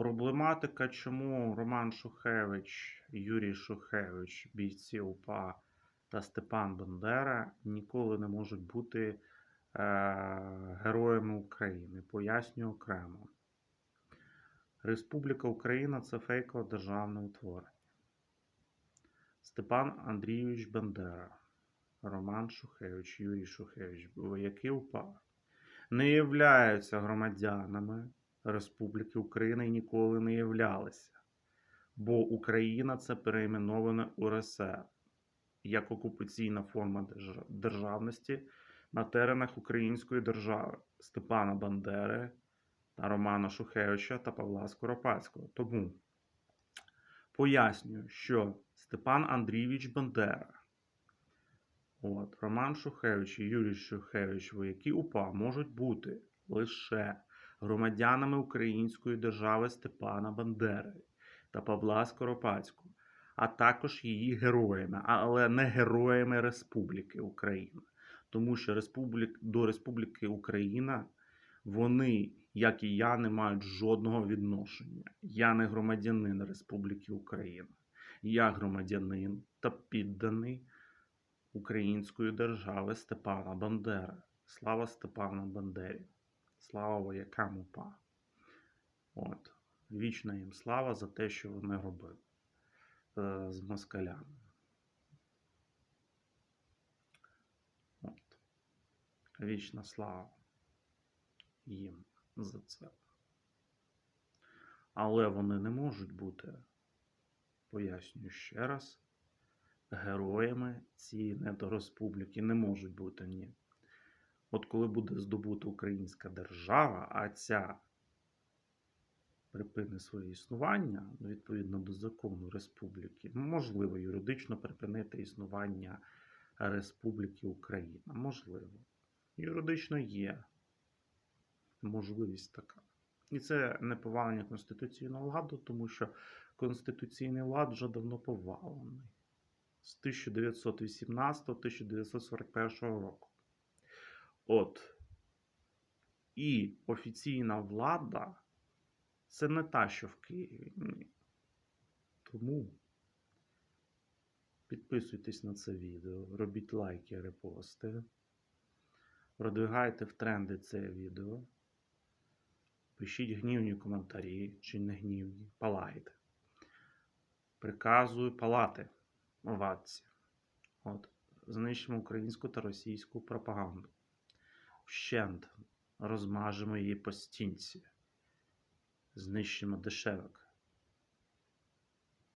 Проблематика, чому Роман Шухевич, Юрій Шухевич, бійці УПА та Степан Бандера ніколи не можуть бути е, героями України. Пояснюю окремо. Республіка Україна це фейкове державне утворення. Степан Андрійович Бандера, Роман Шухевич, Юрій Шухевич, вояки УПА не являються громадянами Республіки Україна і ніколи не являлися. Бо Україна це перейменоване УРСР як окупаційна форма державності на теренах Української держави Степана Бандери та Романа Шухевича та Павла Скоропадського. Тому пояснюю, що Степан Андрійович Бандера, от, Роман Шухевич і Юрій Шухевич, вояки УПА можуть бути лише громадянами Української держави Степана Бандери та Павла Скоропадського, а також її героями, але не героями Республіки Україна. Тому що Республік... до Республіки Україна вони, як і я, не мають жодного відношення. Я не громадянин Республіки Україна. Я громадянин та підданий Української держави Степана Бандери. Слава Степану Бандері! Слава воякам УПА! От. Вічна їм слава за те, що вони робили е, з москалями. От. Вічна слава їм за це. Але вони не можуть бути, пояснюю ще раз, героями цієї недореспубліки не можуть бути ні. От коли буде здобута українська держава, а ця припинить своє існування ну, відповідно до закону республіки, можливо юридично припинити існування Республіки Україна. Можливо. Юридично є можливість така. І це не повалення конституційного ладу, тому що конституційний лад вже давно повалений з 1918-1941 року. От. І офіційна влада це не та, що в Києві. Ні. Тому підписуйтесь на це відео, робіть лайки, репости, продвигайте в тренди це відео, пишіть гнівні коментарі чи не гнівні, палайте. Приказую палати овації. От. Знищимо українську та російську пропаганду. Вщент розмажемо її по стінці. Знищимо дешевик